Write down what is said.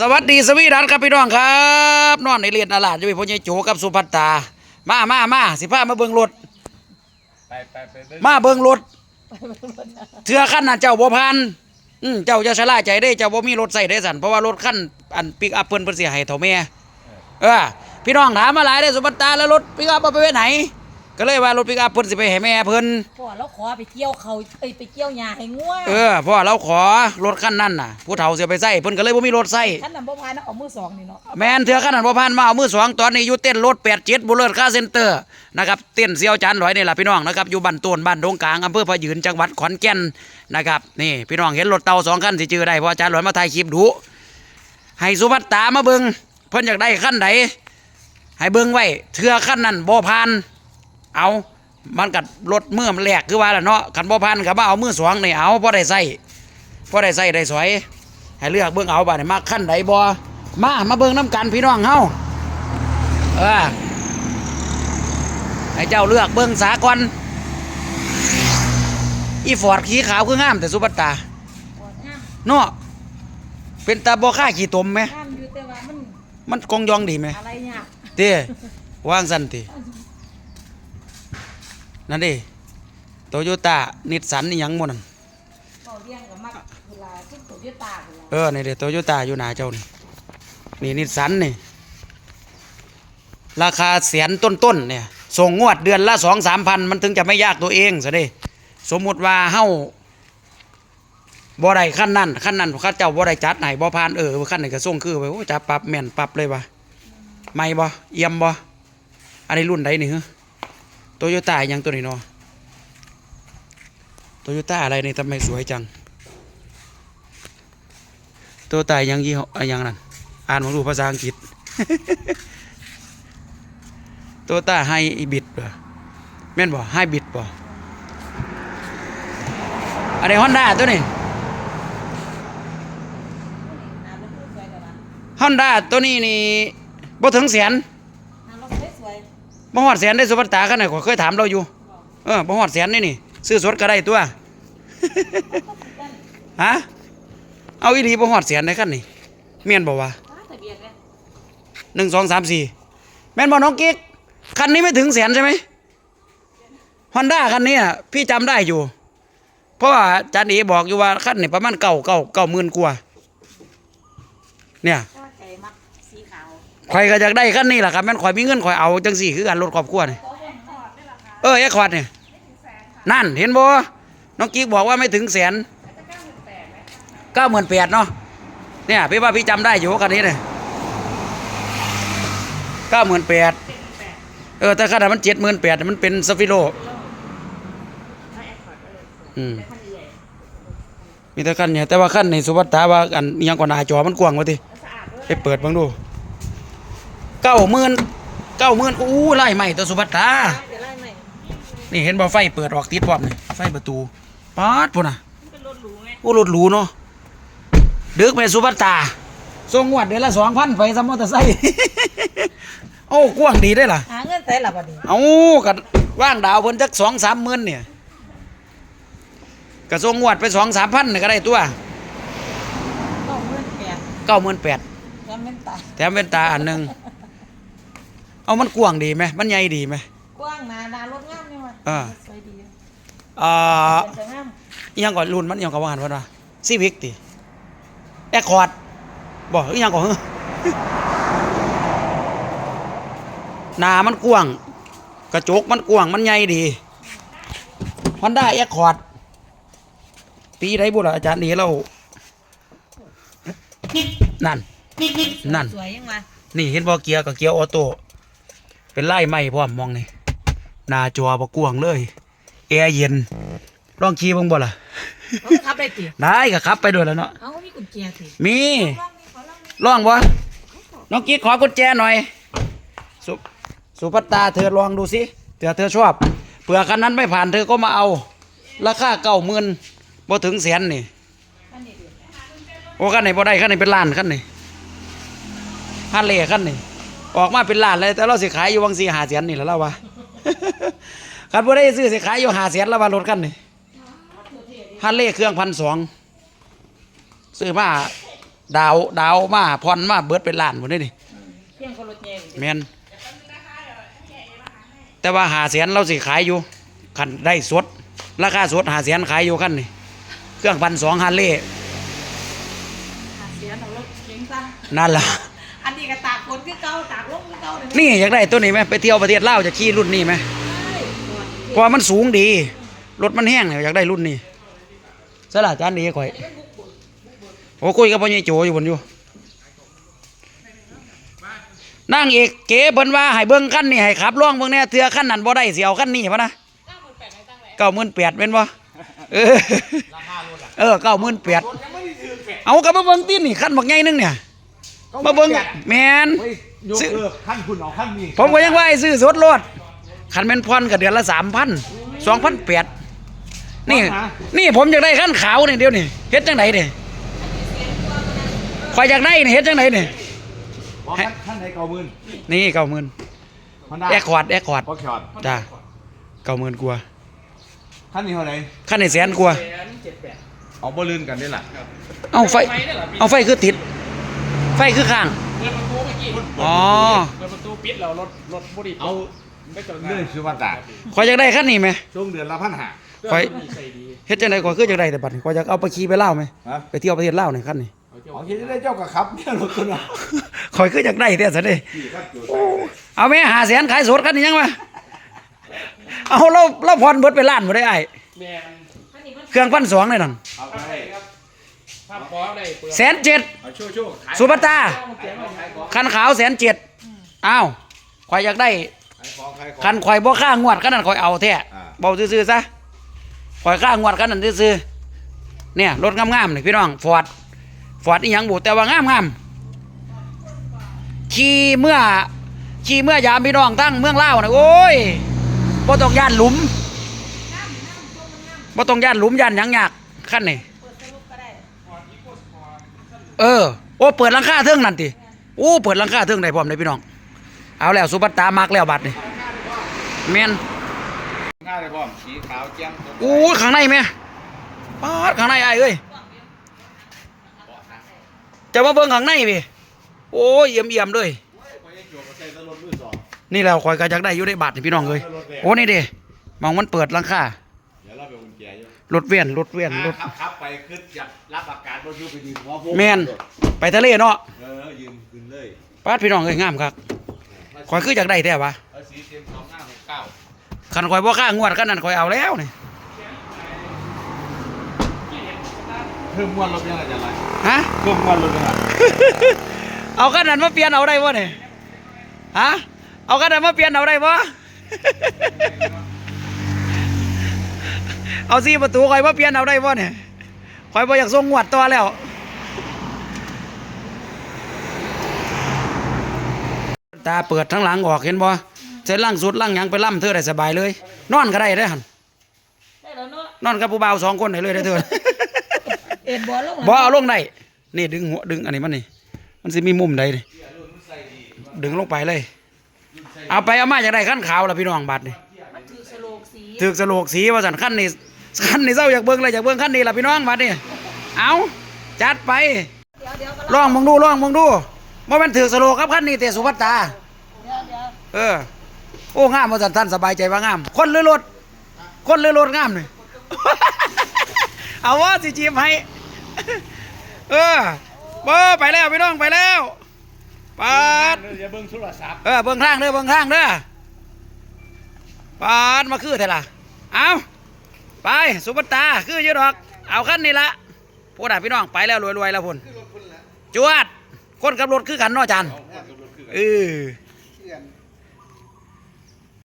สวัสดีสวีดันครับพี่น้องครับนอนในเรียนอาลาดจะมีพ่อใหญ่โจกับสุภัตตา มามามาสิพามาเบิ่งรถไปไปไปเบิ่งมาเบิ่งรถเทือขั้นน่ะเจ้าบ่พันอืมเจ้าจะชะล่าใจได้เจ้าบ่มีรถใส่ได้สันเพราะว่ารถขั้นอันปิกอัพเพิ่นเพิ่นสิให้เท่าแม่เออพี่น้องถามมาหลายได้อสุภัตตาแล้วรถปิกอัพเอาไปไว้ไหน ก็เลยว่ารถปิกอัพเพิ่นสิไปให้แม่เพิ่นพ่อเราขอไปเกี่ยวเขาเอ้ยไปเกี่ยวหญ้าให้งัวเออเพราะว่าเราขอรถขั้นนั้นน่ะ ผู้เฒ่าสิเอาไปใส่เพิ่นก็เลยบ่มีรถใส่ท่านนำบ่พายนะเอามือสองนี่เนาะแมนเถื่อขนาดบ่ผ่านมาเอามือสองตอนนี้อยู่เต้นรถแปดเจ็ดบุลเลอร์ค่าเซ็นเตอร์นะครับเต้นเซียวจานร้อยนี่แหละพี่น้องนะครับอยู่บ้านโตนบ้านดงกลางอำเภอพะยืนจังหวัดขอนแก่นนะครับนี่พี่น้องเห็นรถเตาสองคันสิจือได้เพราะอาจารย์ร้อยมาถ่ายคลิปดูให้สุภัตตามาเบิงเพิ่นอยากได้ขั้นใดให้เบิงไว้เถื่อขั้นนั้นบ่ผ่าน เอามันกัดรถเมื่อมนแหลกคือว่าล่ะเนาะคันบ่ผ่านก็มาเอามือสองนี่เอาพอได้ใส่พอได้ใส่ได้สวย ให้เลือกเบิ่งเอาบัดนี้มาขั้นใดบ่มามาเบิ่งน้ำกันพี่น้องเฮาเออให้เจ้าเลือกเบิ่งสาก่อนอีฟอร์ดขีขาวคืองามแต่สุปัตตาปวดงามเนาะเป็นตาบ่ค่าขี้ตมไหมงามอยู่แต่ว่ามันมันกองยองดีไหมอะไรยากเต้วางสั่นติ นั่นดิโตโยต้านิสสันนี่หยังหมดนั่นเขาเรียงกับมักเวลาขึ้นตัวยืดตาเวลาเออนี่เด้โตโยต้าอยู่หน้าเจ้านี่นี่นิสสันนี่ราคาแสนต้นๆเนี่ยส่งงวดเดือนละสองสามพันมันถึงจะไม่ยากตัวเองสิเด้สมมุติว่าเฮาบ่ได้ขั้นนั้นขั้นนั้นข้าเจ้าบ่ได้จัดไหนบ่ผ่านเออขั้นไหนก็ส่งคือไปโอ้จับปรับแม่นปรับเลยวะไม่บ่เอี่ยมบ่อันนี้รุ่นใดนี่ฮะ โตโยต้ายังตัวนี้เนาะโตโยต้าอะไรนี่ทำไมสวยจังโตัวตายยังยี่ห้ออะยังนั่นอ่านมาดูภาษาอังกฤษโตัวตาไฮบิดบ่แม่นบ่ไฮบิดบ่อันนี้ฮอนด้าตัวนี้ฮอนด้าตัวนี้นี่บ่ถึงแสนน้ำรถสวย บ่ฮอดแสนได้สุภัตตาคันไหนก็เคยถามเราอยู่ เออบ่ฮอดแสนนี่นี่ ซื้อสดก็ได้ตัว ฮะ เอาอีหลีบ่ฮอดแสนได้คันนี่แม่นบ่วะๆอ้าทะเบียนเนี่ยหนึ่งสองสามสี่แม่นบอน้องกิ๊กคันนี้ไม่ถึงแสนใช่ไหมฮอนด้าคันนี้อะพี่จำได้อยู่ เพราะว่าจารย์เอบอกอยู่ว่าคันนี้ประมาณเก้าเก้าเก้าหมื่นกว่าเนี่ย ก็ใจมักสีขาว ข่อยก็อยากได้คันนี้แหละครับแม่นข่อยมีเงินข่อยเอาจังสี่คือการลดครอบครัวนี่เออแอคคอร์ดเนี่ยนั่นเห็นบ่น้องกิ๊กบอกว่าไม่ถึงแสนเก้าหมื่นแปดเนาะเนี่ยพี่ว่าพี่จำได้อยู่คันนี้เนี่ยเก้าหมื่นแปดเออแต่ขนาดมันเจ็ดหมื่นแปดมันเป็นสฟิโลอืมมีแต่ขั้นเนี่ยแต่ว่าขั้นในสุวัตตาว่าอันยังกว่านาจอมันกว้างวะทีไปเปิดเบังดู เก้าหมื่นเก้าหมื่นอู้ไล่ใหม่ตัวสุวัตตาเดี๋ยวไล่ใหม่นี่เห็นบ่ไฟเปิดออกติดพร้อมนี่ไฟประตูป๊าดพุ่นน่ะมันเป็นรถหรูไงโอ้รถหรูเนาะดึกไปสุวัตตาส่งงวดเดือนละสองพันไปสมมอเตอร์ไซค์โอ้กว้างดีได้ล่ะหาเงินใส่ละบัดนี้เอากัว่างดาวเพิ่นจักสองสามหมื่นเนี่ยกระทรวงงวดไปสองสามพันนี่ก็ได้ตัวก็เงินแปดเก้าหมื่นแปดแล้วเป็นตาแถมเป็นตาอันหนึ่ง เอามันกว้างดีไหมมันใหญ่ดีไหม กว้างหนาดารถงามนี่ว่ะอ่า สวยดีอ่าเป็นจะงามอิหยังก่อนรุ่นมันอิหยังก่อนว่าหันว่าซีวิกติแอคคอร์ดบอกอิหยังก่อนหนามันกว้าง กระจกมันกว้างมันใหญ่ดีฮอนด้าแอคคอร์ดปีไหนบุล่ะอาจารย์นี่เรานั่น นั่น สวยยังวะนี่เห็นบ่เกียร์กับเกียร์ออโต้ เป็นไล่ไม้พร้อมมองนี่หน้าจอบ่กว้างเลย แอร์เย็นลองขี่เบิ่งบ่ล่ะเขาขับได้ติได้ก็ขับไปด้วยแล้วเนาะเอามีกุญแจสิมีลองนี่ขอลองนี่ลองบ่น้องกิ๊กขอกุญแจหน่อย สุสุภัตตาเธอลองดูสิเผื่อเธอชอบเผื่อคันนั้นไม่ผ่านเธอก็มาเอา ราคาเก้าหมื่นบ่ถึงแสนนี่อันนี้ดิโอ้คันไหนบ่ได้คันไหนเป็นล้านคันนี่ฮันเล่คันนี่ ออกมาเป็นล้านเลย แต่เราสิขายอยู่วังสีหาแสนนี่แหล้วเราวะคันบ่ได้ซื้อสิขายอยู่หาแสนแล้วว่ารถคันนี่ฮันเล่เครื่องพันสองซื้อมาดาวดาวมาพรมาเบิดเป็นล้านหมดเลยนี่เที่ยงคนรถแย่งแมนแต่ว่าหาแสนเราสิขายอยู่คันได้สดราคาสดหาแสนขายอยู่คันนี่เครื่องพันสองฮันเล่หาเสียเอารถเก๋งซะนั่นล่ะ อันนี้ก็ตากฝนคือเก่าตากลมคือเก่าเลยนี่อยากได้ตัวนี้ไหมไปเที่ยวประเทศลาวจะขี่รุ่นนี้ไหมใช่หมดเพราะว่ามันสูงดี รถมันแห้งเนี่ยอยากได้รุ่นนี้สละจานดีข่อยโอ้คุยกับพ่อใหญ่โจอยู่บนอยู่นั่งเอกเก๋เพิ่นว่าให้เบิ่งคันนี่ให้ขับล่องเบิ่งแน่เทื่อคันนั้นบ่ได้สิเอาคันนี้พะนะเก้าหมื่นแปดเป็นบ่เออเออเก้าหมื่นแปดเอากลับมาเบิ่งตีนี่คันบักใหญ่นึงเนี่ย มาเบิ่งแมนเฮ้ยยกซื้อเลิกขั้นคุณเอาขั้นนี้ผมก็ยังว่าให้ซื้อสดรถคันเป็นพรก็เดือนละสามพันสองพันแปดนี่ นี่ผมอยากได้ขั้นขาวนี่เดียวนี่เฮ็ดจังไหนนี่คอยอยากได้นี่เฮ็ดจังไหนนี่บอกขั้นขั้นไหนเก้าหมื่นนี่เก้าหมื่นฮอนด้าแอร์คอร์ดแอร์คอร์ดพอช็อตจ้าเก้าหมื่นกว่าขั้นนี้เท่าไหร่ขั้นในแสนกว่าเอาบ่ลืนกันนี่แหละเอาไฟ เอาไฟคือติดไฟคือข้าง เปิดประตูเมื่อกี้อ๋อเปิดประตูปิดแล้วรถรถบุรีเอาไม่จอดเรื่องชื่อว่าตาคอยอยากได้ขั้นนี้ไหม ช่วงเดือนละพันห้าคอยใส่ดีเฮ็ดจังไหนคอยคืออยากได้แต่บัดนี้คอยอยากเอาไปขี่ไปเล่าวไหมฮะ ไปเที่ยวประเทศลาวนี่ขั้นนี้โอเคจะได้เจ้ากับครับเนี่ยรถคุณอะคอยคืออยากได้แต่สิเด้ ขี่ขั้นจุดเอาแม่หาแสนขายสดกันนี่ยังวะเอาเราเราผ่อนเบิดไปล้านบ่ได้ไอ้แมนอันนี้มันเครื่องพันสองเลยนั่นเอาไปครับ ภาพพอได้เปิดแสนเจ็ดเอาช่วยช่วยขายสุภัตตาเสียงขายของคันขาวแสนเจ็ดอ้าวข่อยอยากได้ ขายของขายของ คันข่อยบ่ค่างวดกันนั่นข่อยเอาแท้อ่า เบาซื่อๆซะข่อยค่างวดกันนั่นซื่อๆเนี่ยรถงามๆนี่พี่น้องฟอร์ดฟอร์ดอีหยังบุแต่ว่างามๆขี่เมื่อขี่เมื่อยามพี่น้องทั้งเมืองลาวนะโอ้ยบ่ต้องย่านหลุมบ่ต้องย่านหลุมย่านหยังยากคันนี่ เปิดสรุปก็ได้ เออ โอ้ เปิดหลังคาเทิงนั่นติโอ้ เปิดหลังคาเทิงได้พร้อมเลยพี่น้อง เอาแล้วสุภัตตามักแล้วบัดนี่แม่นง่ายเลยพ่อมสีขาวแจ่มโอ้ข้างในแม่ปาดข้างในไอ้ายเอ้ยจะมาเบิ่งข้างในพี่โอ้ยเยี่ยมเยี่ยมๆเลยนี่แหล้วคอยก็อยากได้อยู่ในบัตรนี่พี่น้องเอ้ยโอ้นี่เด้มองมันเปิดหลังคาเดี๋ยวเราไปกุญแจอยู่ รถเวียนรถเวียนรถขับขับไปขึ้นอยากรับอากาศบนยูไปยืนหัวโแม่นไปทะเลเนาะเออยืมขึ้นเลยปาดพี่น้องเอ้ยงามครับคอยคืออยากได้แท้วะเอาสีเต็มสองห้าหกเก้าคันคอยบ่ค่างวดคันนั้นคอยเอาแล้วนี่เพิ่มมวนรถยังไงจะไรฮะเพิ่มมวนรถยังไงเอาขนาดมาเปลี่ยนเอาได้บ่เนี่ยฮะเอาขนาดมาเปลี่ยนเอาได้บ่ เอาสี่ประตูคอยมาเปลี่ยนเอาได้บ่เนี่ยคอยบ่อยากส่งงวดตัวแล้วตาเปิดทั้งหลังออกเห็นบ่เส้นล่างสุดล่างหยังไปล่ำเธอได้สบายเลย นอนก็ได้ได้อหันได้แล้วเนาะนอนกับผู้บ่าวสองคนได้เลยได้อเธอเอ็นบอลลงบ่เอาลงได้นี่ดึงหัวดึงอันนี้มันนี่มันสิมีมุมใดนี่ดึงลงไปเลย เอาไปเอามาจากได้ขั้นขาวละพี่น้องบัดนี่มันถือสโลกสีถือกสโลกสีว่าสันขั้นนี้ ขั้นนี้เศร้าอยากเบิ่งเลยอยากเบิ่งขั้นนี้ละพี่น้องบัดนี่เอาจัดไปเดี๋ยวเดี๋ยวก็ลองมองดูลองมองดูว่ามันถือกสโลกครับขั้นนี้เตะสุภัตตาเดี๋ยวเดี๋ยวเออ โอ้งามว่าสันท่านสบายใจว่างาม คนหรือรถ คนหรือรถงามนี่เอาว่าสิจีบให้เออเบอไปแล้วพี่น้องไปแล้วปาดอย่าเบิ่งโทรศัพท์เออเบิ่งข้างเด้อเบิ่งข้างเด้อปาดมาคือเถอะล่ะเอา ไปสุภัตตาคืออยืดดอก เอาขั้นนี้ละพูดอะพี่น้องไปแล้วรวยๆแล้วพุ่นจวดคนกับรถคือกันเนาะอาจันเออ